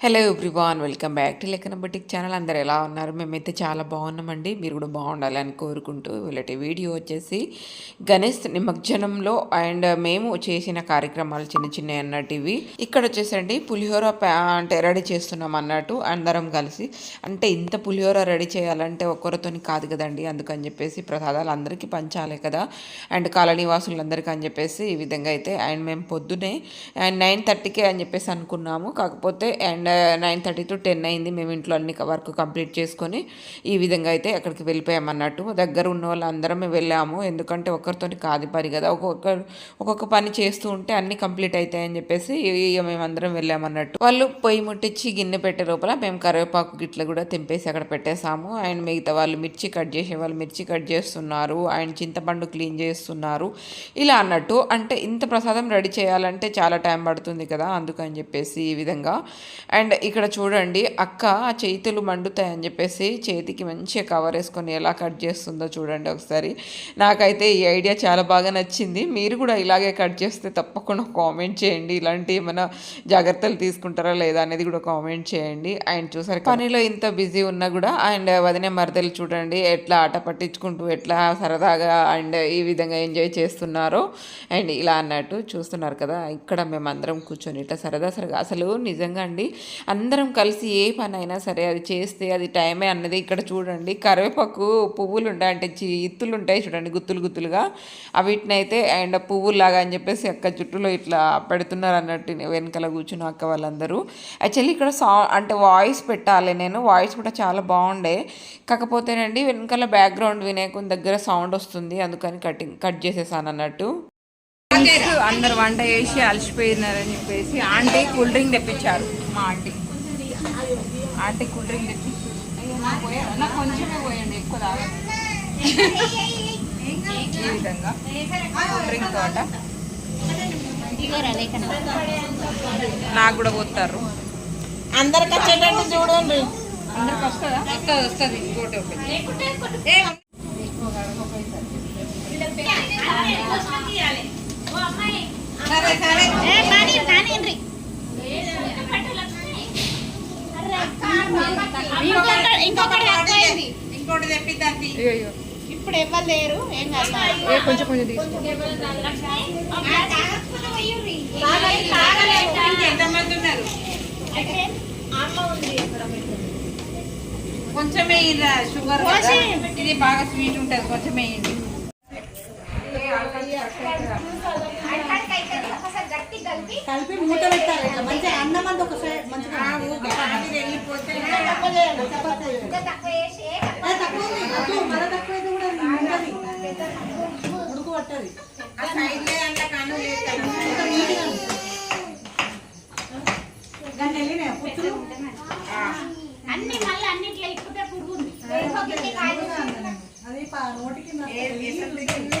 Hello everyone welcome back to లెక్కన బటిక్ channel అందరు ఎలా ఉన్నారు? మేమైతే చాలా బాగున్నామండి. మీరు కూడా బాగుండాలని కోరుకుంటూ వీళ్ళటి వీడియో వచ్చేసి గణేష్ నిమజ్జనంలో అండ్ మేము చేసిన కార్యక్రమాలు చిన్న చిన్న అన్నట్టు ఇవి ఇక్కడ వచ్చేసండి పులిహోర ప్యా- అంటే రెడీ చేస్తున్నాం అన్నట్టు అందరం కలిసి. అంటే ఇంత పులిహోర రెడీ చేయాలంటే ఒక్కరితోని కాదు కదండి. అందుకని చెప్పేసి ప్రసాదాలు అందరికీ పంచాలి కదా. అండ్ కాలనీ వాసులందరికీ అని చెప్పేసి ఈ విధంగా అయితే. అండ్ మేము పొద్దునే అండ్ నైన్ థర్టీకే అని చెప్పేసి అనుకున్నాము. కాకపోతే and nine thirty to ten అయింది మేము ఇంట్లో అన్ని వర్క్ కంప్లీట్ చేసుకొని ఈ విధంగా అయితే అక్కడికి వెళ్ళిపోయామన్నట్టు. దగ్గర ఉన్న వాళ్ళందరం వెళ్ళాము. ఎందుకంటే ఒకరితోని కాదు పని కదా. ఒక్కొక్క ఒక్కొక్క పని చేస్తూ ఉంటే అన్ని కంప్లీట్ అవుతాయని చెప్పేసి ఇక మేము అందరం వెళ్ళామన్నట్టు. వాళ్ళు పొయ్యి ముట్టించి గిన్నె పెట్టే లోపల మేము కరివేపాకు గిట్ల కూడా తెంపేసి అక్కడ పెట్టేసాము అండ్ మిగతా వాళ్ళు మిర్చి కట్ చేసే వాళ్ళు మిర్చి కట్ చేస్తున్నారు. అండ్ చింతపండు క్లీన్ చేస్తున్నారు. ఇలా అన్నట్టు అంటే ఇంత ప్రసాదం రెడీ చేయాలంటే చాలా టైం పడుతుంది కదా. అందుకని చెప్పేసి ఈ విధంగా. అండ్ ఇక్కడ చూడండి అక్క ఆ చేతులు మండుతాయని చెప్పేసి చేతికి మంచిగా కవర్ వేసుకొని ఎలా కట్ చేస్తుందో చూడండి ఒకసారి. నాకైతే ఈ ఐడియా చాలా బాగా నచ్చింది. మీరు కూడా ఇలాగే కట్ చేస్తే తప్పకుండా కామెంట్ చేయండి. ఇలాంటి ఏమైనా జాగ్రత్తలు తీసుకుంటారా లేదా అనేది కూడా కామెంట్ చేయండి. అండ్ చూసారు పనిలో ఇంత బిజీ ఉన్నా కూడా అండ్ వదిన మరదలు చూడండి ఎట్లా ఆట పట్టించుకుంటూ ఎట్లా సరదాగా అండ్ ఈ విధంగా ఎంజాయ్ చేస్తున్నారో. అండ్ ఇలా అన్నట్టు చూస్తున్నారు కదా ఇక్కడ మేము అందరం కూర్చొని ఇట్లా సరదా సరదా అసలు నిజంగా అండి అందరం కలిసి ఏ పని అయినా సరే అది చేస్తే అది టైమే అన్నది ఇక్కడ చూడండి. కరివేపాకు పువ్వులు ఉంటాయి అంటే చి- ఇత్తులు ఉంటాయి చూడండి గుత్తులు గుత్తులుగా. వీటిని అయితే అండ్ పువ్వులాగా అని చెప్పేసి అక్క జుట్టులో ఇట్లా పెడుతున్నారు అన్నట్టు వెనకాల కూర్చున్న అక్క వాళ్ళందరూ. యాక్చువల్లీ ఇక్కడ సా అంటే వాయిస్ పెట్టాలి నేను వాయిస్ కూడా చాలా బాగుండే. కాకపోతేనండి వెనకాల బ్యాక్గ్రౌండ్ వినాయకుని దగ్గర సౌండ్ వస్తుంది అందుకని కటింగ్ కట్ చేసేసాను అన్నట్టు. అందరు వంట చేసి అలసిపోయినారని చెప్పేసి ఆంటీ కూల్ డ్రింక్ తెప్పించారు మా ఆంటీ. ఆంటీ కూల్ డ్రింక్ తెప్పి నాకు కొంచెమే పోయండి ఎక్కువ తాగదు ఈ విధంగా కూల్ డ్రింక్ తోట. నాకు కూడా పోతారు. అందరికి వచ్చేటట్టు చూడండి. అందరికి వస్తుందా? వస్తుంది వస్తుంది. ఇంకోటి ఒకటి సరే సరే ఇంకొకటి తక్కువైంది. ఇంకోటి తెప్పిద్దాంతి అయ్యో ఇప్పుడు ఎవరు లేరు? ఏం కాదు. కొంచెం కొంచెం ఎంతమంది ఉన్నారు? కొంచెమే ఇలా షుగర్. ఇది బాగా స్వీట్ ఉంటుంది. కొంచెమే కలిపి మూత పెట్టాలి ఇట్లా మంచిగా అన్నం అంతా ఒక సైడ్ మంచిగా తక్కువ. ఏ, తక్కువ ఉంది. అటు మళ్ళా తక్కువ అయితే కూడా ఉంటది. ఉడుకు పట్టది? అన్ని మళ్ళీ అన్నిట్లో ఇప్పుడే పురుగు అది నోటికి ఇది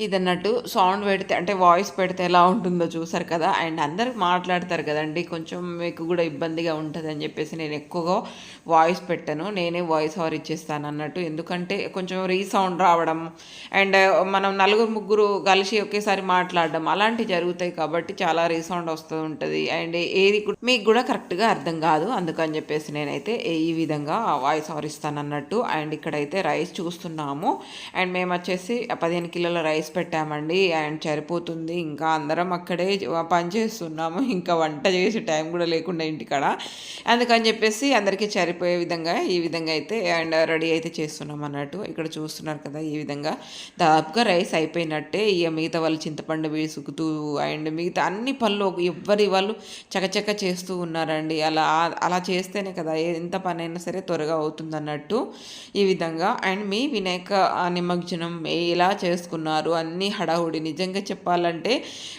ఇదన్నట్టు సౌండ్ పెడితే అంటే వాయిస్ పెడితే ఎలా ఉంటుందో చూసారు కదా? అండ్ అందరు మాట్లాడతారు కదండి కొంచెం మీకు కూడా ఇబ్బందిగా ఉంటుంది అని చెప్పేసి నేను ఎక్కువగా వాయిస్ పెట్టాను. నేనే వాయిస్ ఓవర్ ఇచ్చేస్తాను అన్నట్టు. ఎందుకంటే కొంచెం రీసౌండ్ రావడం అండ్ మనం నలుగురు ముగ్గురు కలిసి ఒకేసారి మాట్లాడడం అలాంటివి జరుగుతాయి కాబట్టి చాలా రీసౌండ్ వస్తూ ఉంటుంది. అండ్ ఏది మీకు కూడా కరెక్ట్గా అర్థం కాదు. అందుకని చెప్పేసి నేనైతే ఈ విధంగా వాయిస్ ఓవర్ ఇస్తాను అన్నట్టు. అండ్ ఇక్కడైతే రైస్ చూస్తున్నాము. అండ్ మేము వచ్చేసి పదిహేను కిలోల రైస్ పెట్టామండి అండ్ సరిపోతుంది. ఇంకా అందరం అక్కడే పని చేస్తున్నాము. ఇంకా వంట చేసే టైం కూడా లేకుండా ఇంటికాడ. అందుకని చెప్పేసి అందరికీ సరిపోయే విధంగా ఈ విధంగా అయితే అండ్ రెడీ అయితే చేస్తున్నాం అన్నట్టు. ఇక్కడ చూస్తున్నారు కదా ఈ విధంగా. దాదాపుగా రైస్ అయిపోయినట్టే ఇక మిగతా వాళ్ళు చింతపండు వేసుకుతూ అండ్ మిగతా అన్ని పనులు ఎవ్వరి వాళ్ళు చకచక చేస్తూ ఉన్నారండి. అలా అలా చేస్తేనే కదా ఎంత పని అయినా సరే త్వరగా అవుతుంది అన్నట్టు ఈ విధంగా. అండ్ మీ వినాయక నిమజ్జనం ఎలా చేసుకున్నారు అన్నీ హడావుడి. నిజంగా చెప్పాలంటే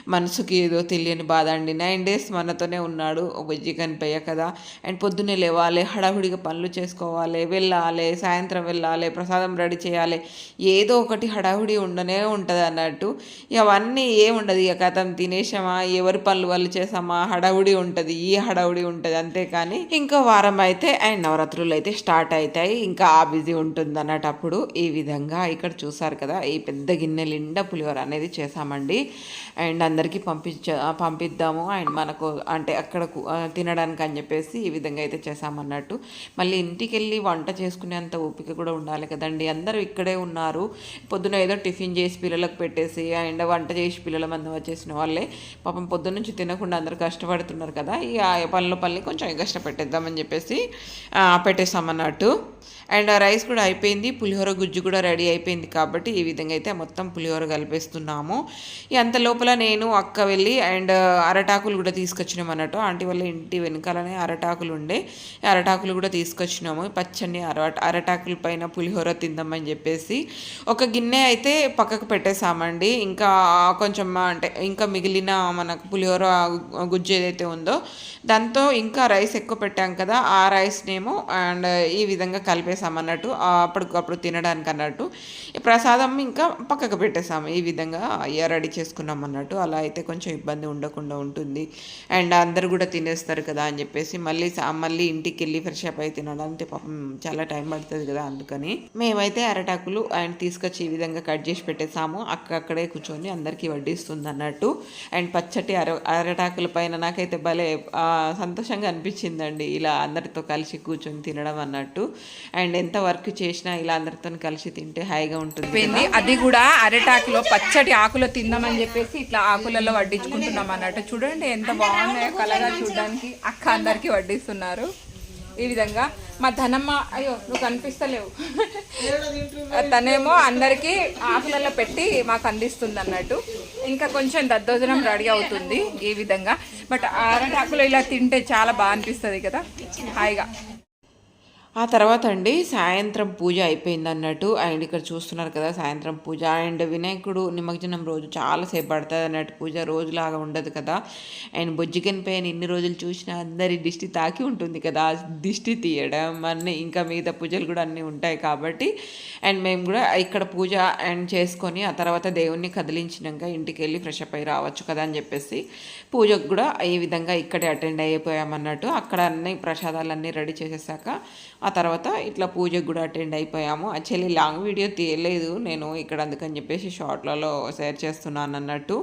మనసుకి ఏదో తెలియని బాధ అండి. నైన్ డేస్ మనతోనే ఉన్నాడు ఒక చికెన్ పెయ్య కదా. అండ్ పొద్దున్నే లేవాలి హడావుడిగా పనులు చేసుకోవాలి వెళ్ళాలి సాయంత్రం వెళ్ళాలి ప్రసాదం రెడీ చేయాలి. ఏదో ఒకటి హడావుడి ఉండనే ఉంటుంది అన్నట్టు. అవన్నీ ఏముండదు ఇక కథం తినేసామా ఎవరి పనులు వాళ్ళు చేసామా హడావుడి ఉంటుంది ఈ హడావుడి ఉంటుంది అంతేకాని ఇంకా వారం అయితే అండ్ నవరాత్రులు అయితే స్టార్ట్ అవుతాయి ఇంకా ఆ బిజీ ఉంటుంది అన్నట్టు అప్పుడు ఈ విధంగా ఇక్కడ చూసారు కదా ఈ పెద్ద గిన్నెలు నిండా పులిహోర అనేది చేసామండి అండ్ అందరికీ పంపించ పంపిద్దాము. అండ్ మనకు అంటే అక్కడ తినడానికి అని చెప్పేసి ఈ విధంగా అయితే చేసామన్నట్టు మళ్ళీ ఇంటికి వెళ్ళి వంట చేసుకునేంత ఓపిక కూడా ఉండాలి కదండి. అందరూ ఇక్కడే ఉన్నారు. పొద్దున ఏదో టిఫిన్ చేసి పిల్లలకు పెట్టేసి అండ్ వంట చేసి పిల్లల మంది వచ్చేసిన వాళ్ళే. పాపం పొద్దున్న నుంచి తినకుండా అందరూ కష్టపడుతున్నారు కదా. ఈ పనుల పనులు కొంచెం కష్టపెట్టేద్దామని చెప్పేసి పెట్టేసామన్నట్టు అండ్ ఆ రైస్ కూడా అయిపోయింది పులిహోర గుజ్జు కూడా రెడీ అయిపోయింది కాబట్టి ఈ విధంగా అయితే మొత్తం పులిహోర కలిపేస్తున్నాము. అంత లోపల నేను అక్క వెళ్ళి అండ్ అరటాకులు కూడా తీసుకొచ్చినాం అన్నట్టు. ఆంటీ వాళ్ళ ఇంటి వెనకాలనే అరటాకులు ఉండే అరటాకులు కూడా తీసుకొచ్చినాము. పచ్చని అర అరటాకుల పైన పులిహోర తిందామని చెప్పేసి ఒక గిన్నె అయితే పక్కకు పెట్టేసామండి ఇంకా కొంచెం అంటే ఇంకా మిగిలిన మనకు పులిహోర గుజ్జు ఏదైతే ఉందో దాంతో ఇంకా రైస్ ఎక్కువ పెట్టాం కదా ఆ రైస్నేమో అండ్ ఈ విధంగా అన్నట్టు అప్పటికప్పుడు తినడానికి అన్నట్టు ఈ ప్రసాదం ఇంకా పక్కకు పెట్టేసాము. ఈ విధంగా రెడీ చేసుకున్నాం అన్నట్టు అలా అయితే కొంచెం ఇబ్బంది ఉండకుండా ఉంటుంది. అండ్ అందరు కూడా తినేస్తారు కదా అని చెప్పేసి మళ్ళీ మళ్ళీ ఇంటికి వెళ్ళి ఫ్రెష్ అప్ అయి తినడానికి పాపం చాలా టైం పడుతుంది కదా అందుకని మేమైతే అరటాకులు అండ్ తీసుకొచ్చి ఈ విధంగా కట్ చేసి పెట్టేసాము. అక్కడే కూర్చొని అందరికీ వడ్డిస్తుంది అన్నట్టు అండ్ పచ్చటి అర అరటాకుల పైన నాకైతే భలే సంతోషంగా అనిపించిందండి. ఇలా అందరితో కలిసి కూర్చొని తినడం అన్నట్టు అండ్ ఎంత వర్క్ చేసినా ఇలా అందరితో కలిసి తింటే హాయిగా ఉంటుంది అది కూడా అరటాకులో పచ్చటి ఆకులో తిందామని చెప్పేసి ఇట్లా ఆకులలో వడ్డించుకుంటున్నాం అన్నట్టు. చూడండి ఎంత బాగున్నాయో కలగా చూడడానికి. అక్క అందరికి వడ్డిస్తున్నారు. ఈ విధంగా మా ధనమ్మ అయ్యో నువ్వు కనిపిస్తలేవు. తనేమో అందరికి ఆకులలో పెట్టి మాకు అందిస్తుంది అన్నట్టు. ఇంకా కొంచెం దద్దోజనం రెడీ అవుతుంది ఈ విధంగా. బట్ అరటాకులో ఇలా తింటే చాలా బాగా అనిపిస్తుంది కదా. హాయిగా. ఆ తర్వాత అండి సాయంత్రం పూజ అయిపోయింది అన్నట్టు అండ్ ఇక్కడ చూస్తున్నారు కదా సాయంత్రం పూజ అండ్ వినాయకుడు నిమజ్జనం రోజు చాలాసేపు పడుతుంది అన్నట్టు పూజ రోజులాగా ఉండదు కదా. అండ్ బొజ్జికన్ పైన ఇన్ని రోజులు చూసినా అందరి దిష్టి తాకి ఉంటుంది కదా దిష్టి తీయడం అన్నీ ఇంకా మిగతా పూజలు కూడా అన్నీ ఉంటాయి కాబట్టి. అండ్ మేము కూడా ఇక్కడ పూజ అండ్ చేసుకొని ఆ తర్వాత దేవుణ్ణి కదిలించినాక ఇంటికి వెళ్ళి ఫ్రెష్ అప్ అయి రావచ్చు కదా అని చెప్పేసి పూజకు కూడా ఈ విధంగా ఇక్కడే అటెండ్ అయిపోయామన్నట్టు. అక్కడ అన్ని ప్రసాదాలన్నీ రెడీ చేసేసాక ఆ తర్వాత ఇట్లా పూజకు కూడా అటెండ్ అయిపోయాము. యాక్చువల్లీ లాంగ్ వీడియో తీయలేదు. నేను ఇక్కడ అందుకని చెప్పేసి షార్ట్లలో షేర్ చేస్తున్నాను అన్నట్టు.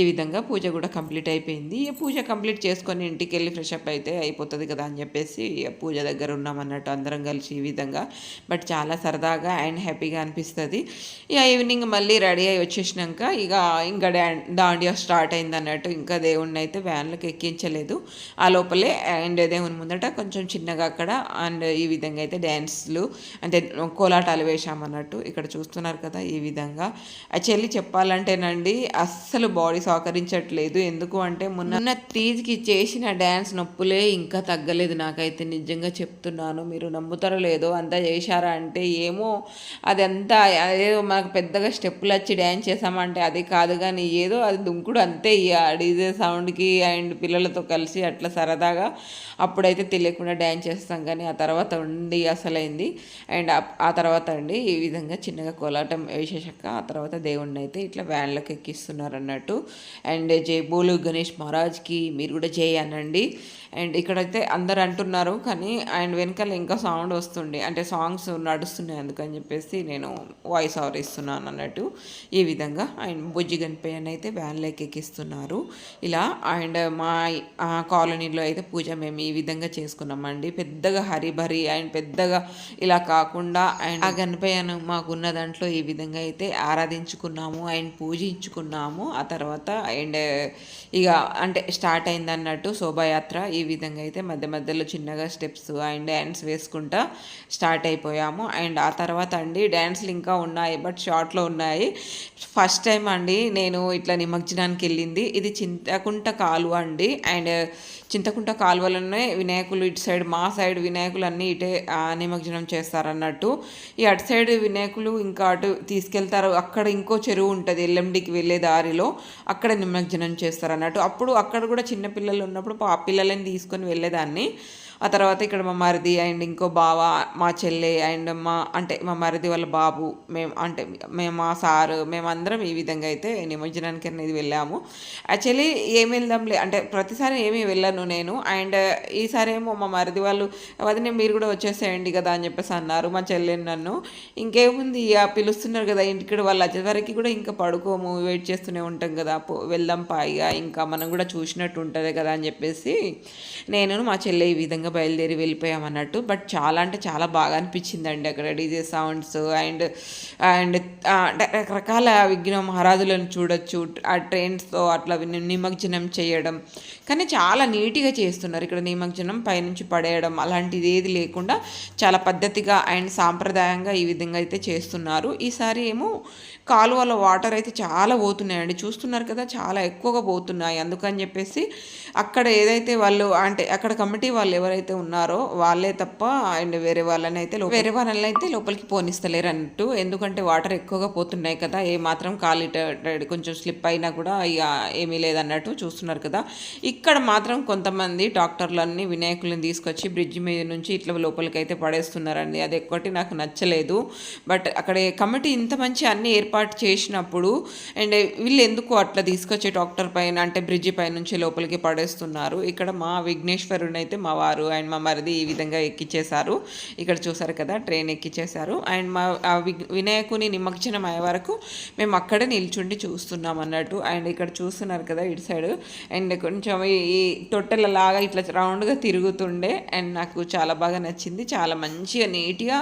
ఈ విధంగా పూజ కూడా కంప్లీట్ అయిపోయింది. ఈ పూజ కంప్లీట్ చేసుకొని ఇంటికి వెళ్ళి ఫ్రెష్ అప్ అయితే అయిపోతుంది కదా అని చెప్పేసి పూజ దగ్గర ఉన్నాం అన్నట్టు అందరం కలిసి ఈ విధంగా. బట్ చాలా సరదాగా అండ్ హ్యాపీగా అనిపిస్తుంది. ఇక ఈవినింగ్ మళ్ళీ రెడీ అయ్యి వచ్చేసినాక ఇక ఇంకా దాండియా స్టార్ట్ అయింది అన్నట్టు. ఇంకా దేవుణ్ణి అయితే వ్యాన్లకు ఎక్కించలేదు. ఆ లోపలే అండ్ దేవుని ముందట కొంచెం చిన్నగా అక్కడ అండ్ ఈ విధంగా అయితే డ్యాన్స్లు అంటే కోలాటాలు వేశామన్నట్టు ఇక్కడ చూస్తున్నారు కదా ఈ విధంగా. యాక్చువల్లీ చెప్పాలంటేనండి అస్సలు బాడీ సహకరించట్లేదు. ఎందుకు అంటే మొన్న తీజ్కి చేసిన డ్యాన్స్ నొప్పులే ఇంకా తగ్గలేదు నాకైతే నిజంగా చెప్తున్నాను. మీరు నమ్ముతారో లేదో అంతా చేశారా అంటే ఏమో అదంతా ఏదో మనకు పెద్దగా స్టెప్పులు వచ్చి డ్యాన్స్ చేసామంటే అది కాదు కానీ ఏదో అది దుంకుడు అంతే ఇక. డీజే సౌండ్కి అండ్ పిల్లలతో కలిసి అట్లా సరదాగా అప్పుడైతే తెలియకుండా డ్యాన్స్ చేస్తాం కానీ ఆ తర్వాత ఉండి అసలైంది. అండ్ ఆ- తర్వాత అండి ఈ విధంగా చిన్నగా కోలాటం వేసేసాక ఆ తర్వాత దేవుణ్ణి అయితే ఇట్లా వ్యాన్లకు ఎక్కిస్తున్నారు అన్నట్టు అండ్ జై బోలు గణేష్ మహారాజ్కి మీరు కూడా జై అనండి. అండ్ ఇక్కడైతే అందరు అంటున్నారు కానీ అండ్ వెనకాల ఇంకా సౌండ్ వస్తుంది అంటే సాంగ్స్ నడుస్తున్నాయి అందుకని చెప్పేసి నేను వాయిస్ ఓవర్ ఇస్తున్నాను అన్నట్టు. ఈ విధంగా అండ్ బుజ్జి గణపయ్యని అయితే వ్యాన్లోకి ఎక్కిస్తున్నారు. ఇలా అండ్ మా కాలనీలో అయితే పూజ మేము ఈ విధంగా చేసుకున్నామండి. పెద్దగా హరిభరి అండ్ పెద్దగా ఇలా కాకుండా అండ్ ఆ గణపయ్యను మాకున్న దాంట్లో ఈ విధంగా అయితే ఆరాధించుకున్నాము అండ్ పూజించుకున్నాము. ఆ తర్వాత అండ్ ఇక అంటే స్టార్ట్ అయింది అన్నట్టు శోభాయాత్ర ఈ విధంగా అయితే మధ్య మధ్యలో చిన్నగా స్టెప్స్ అండ్ డ్యాన్స్ వేసుకుంటా స్టార్ట్ అయిపోయాము. అండ్ ఆ తర్వాత అండి డ్యాన్స్లు ఇంకా ఉన్నాయి బట్ షార్ట్లో ఉన్నాయి. ఫస్ట్ టైం అండి నేను ఇట్లా నిమజ్జనానికి వెళ్ళింది. ఇది చింతకుంట కాలువ అండి. అండ్ చింతకుంట కాలువలోనే వినాయకులు ఇటు సైడ్ మా సైడ్ వినాయకులు అన్నీ ఇటే నిమజ్జనం చేస్తారన్నట్టు. ఈ అటు సైడ్ వినాయకులు ఇంకా అటు తీసుకెళ్తారు. అక్కడ ఇంకో చెరువు ఉంటుంది ఎల్ఎండికి వెళ్ళే దారిలో. అక్కడ నిమజ్జనం చేస్తారు అన్నట్టు అప్పుడు అక్కడ కూడా చిన్న పిల్లలు ఉన్నప్పుడు ఆ పిల్లలని తీసుకొని వెళ్ళేదాన్ని. ఆ తర్వాత ఇక్కడ మా మరిది అండ్ ఇంకో బావ మా చెల్లె అండ్ మా అంటే మా మరిది వాళ్ళ బాబు మేము అంటే మేము మా సారు మేమందరం ఈ విధంగా అయితే నిమజ్జనానికి అనేది వెళ్ళాము. యాక్చువల్లీ ఏం వెళ్దాంలే అంటే ప్రతిసారి ఏమీ వెళ్ళను నేను. అండ్ ఈసారి ఏమో మా మరిది వాళ్ళు వదిన మీరు కూడా వచ్చేసేయండి కదా అని చెప్పేసి అన్నారు మా చెల్లెని నన్ను. ఇంకేముంది ఇక పిలుస్తున్నారు కదా ఇంటికి వాళ్ళు వచ్చేసరికి కూడా ఇంకా పడుకోము వెయిట్ చేస్తూనే ఉంటాం కదా పో వెళ్దాం పాయిగా ఇంకా మనం కూడా చూసినట్టు ఉంటుంది కదా అని చెప్పేసి నేను మా చెల్లె ఈ విధంగా బయలుదేరి వెళ్ళిపోయాం అన్నట్టు బట్ చాలా అంటే చాలా బాగా అనిపించిందండి అక్కడ డీజే సౌండ్స్ అండ్ అండ్ రకరకాల విఘ్న మహారాజులను చూడొచ్చు ఆ ట్రైన్స్తో అట్లా నిమజ్జనం చేయడం. కానీ చాలా నీట్గా చేస్తున్నారు ఇక్కడ నిమజ్జనం పైనుంచి పడేయడం. అలాంటిది ఏది లేకుండా చాలా పద్ధతిగా అండ్ సాంప్రదాయంగా ఈ విధంగా అయితే చేస్తున్నారు. ఈసారి ఏమో కాలువలో వాటర్ అయితే చాలా పోతున్నాయండి. చూస్తున్నారు కదా చాలా ఎక్కువగా పోతున్నాయి. అందుకని చెప్పేసి అక్కడ ఏదైతే వాళ్ళు అంటే అక్కడ కమిటీ వాళ్ళు ఎవరైతే ఉన్నారో వాళ్ళే తప్ప అండ్ వేరే వాళ్ళని అయితే వేరే వాళ్ళని అయితే లోపలికి పోనిస్తలేరు అన్నట్టు. ఎందుకంటే వాటర్ ఎక్కువగా పోతున్నాయి కదా ఏ మాత్రం కాలిట కొంచెం స్లిప్ అయినా కూడా ఇక ఏమీ లేదన్నట్టు చూస్తున్నారు కదా. ఇక్కడ మాత్రం కొంతమంది డాక్టర్లన్నీ వినాయకులను తీసుకొచ్చి బ్రిడ్జ్ మీద నుంచి ఇట్లా లోపలికి అయితే పడేస్తున్నారండి. అది ఒక్కటి నాకు నచ్చలేదు. బట్ అక్కడ కమిటీ ఇంత మంచి అన్ని ఏర్పాటు చేసినప్పుడు అండ్ వీళ్ళు ఎందుకు అట్లా తీసుకొచ్చే డాక్టర్ పైన అంటే బ్రిడ్జి పై నుంచి లోపలికి పడేస్తున్నారు? ఇక్కడ మా విఘ్నేశ్వరుని అయితే మా వారు అండ్ మా మరిది ఈ విధంగా ఎక్కిచ్చేశారు. ఇక్కడ చూసారు కదా ట్రైన్ ఎక్కిచ్చేశారు. అండ్ మా వినాయకుని నిమజ్జనం అయ్యే వరకు మేము అక్కడే నిల్చుండి చూస్తున్నాం అన్నట్టు. అండ్ ఇక్కడ చూస్తున్నారు కదా ఇటు సైడ్. అండ్ కొంచెం ఈ తొట్టెలలాగా ఇట్లా రౌండ్గా తిరుగుతుండే. అండ్ నాకు చాలా బాగా నచ్చింది. చాలా మంచిగా నీట్గా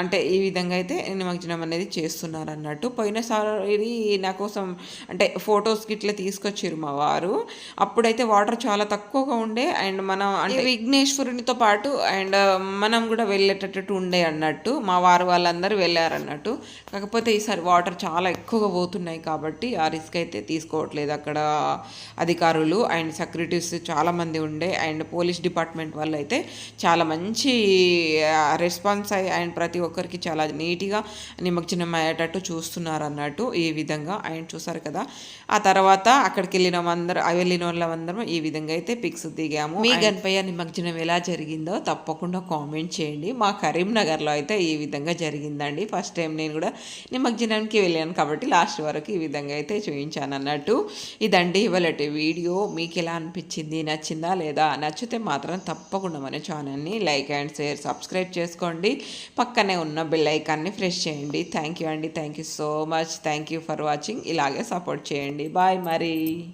అంటే ఈ విధంగా అయితే నిమజ్జనం అనేది చేస్తున్నారు అన్నట్టు. పోయినసారి నా కోసం అంటే ఫొటోస్కి ఇట్లా తీసుకొచ్చారు మా వారు. అప్పుడైతే వాటర్ చాలా తక్కువగా ఉండే. అండ్ మనం అంటే విఘ్నేశ్వరునితో పాటు అండ్ మనం కూడా వెళ్ళేటట్టు ఉండే అన్నట్టు మా వారు వాళ్ళందరూ వెళ్ళారన్నట్టు. కాకపోతే ఈసారి వాటర్ చాలా ఎక్కువగా పోతున్నాయి కాబట్టి ఆ రిస్క్ అయితే తీసుకోవట్లేదు అక్కడ అధికారులు. అండ్ సెక్యూరిటీస్ చాలామంది ఉండే. అండ్ పోలీస్ డిపార్ట్మెంట్ వాళ్ళు అయితే చాలా మంచి రెస్పాన్స్ అయ్యి అండ్ ప్రతి ఒక్కరికి చాలా నీట్గా నిమజ్జనం అయ్యేటట్టు చూస్తున్నారు అన్నట్టు ఈ విధంగా. అండ్ చూసారు కదా ఆ తర్వాత అక్కడికి వెళ్ళిన అందరూ వెళ్ళిన వాళ్ళందరం ఈ విధంగా అయితే పిక్స్ దిగాము. మీ గణపయ్య నిమజ్జనం ఎలా జరిగిందో తప్పకుండా కామెంట్ చేయండి. మా కరీంనగర్లో అయితే ఈ విధంగా జరిగిందండి. ఫస్ట్ టైం నేను కూడా నిమజ్జనానికి వెళ్ళాను కాబట్టి లాస్ట్ వరకు ఈ విధంగా అయితే చూపించాను అన్నట్టు. ఇదండి ఇవాళటి వీడియో. మీకు ఎలా అనిపించింది? నచ్చిందా లేదా? నచ్చితే మాత్రం తప్పకుండా మన ఛానల్ని లైక్ అండ్ షేర్ సబ్స్క్రైబ్ చేసుకోండి. పక్కనే ఉన్న బెల్ ఐకాన్ని ఫ్రెష్ చేయండి. థ్యాంక్ యూ అండి. Thank you so much thank you for watching ఇలాగే సపోర్ట్ చేయండి. బాయ్ మరి.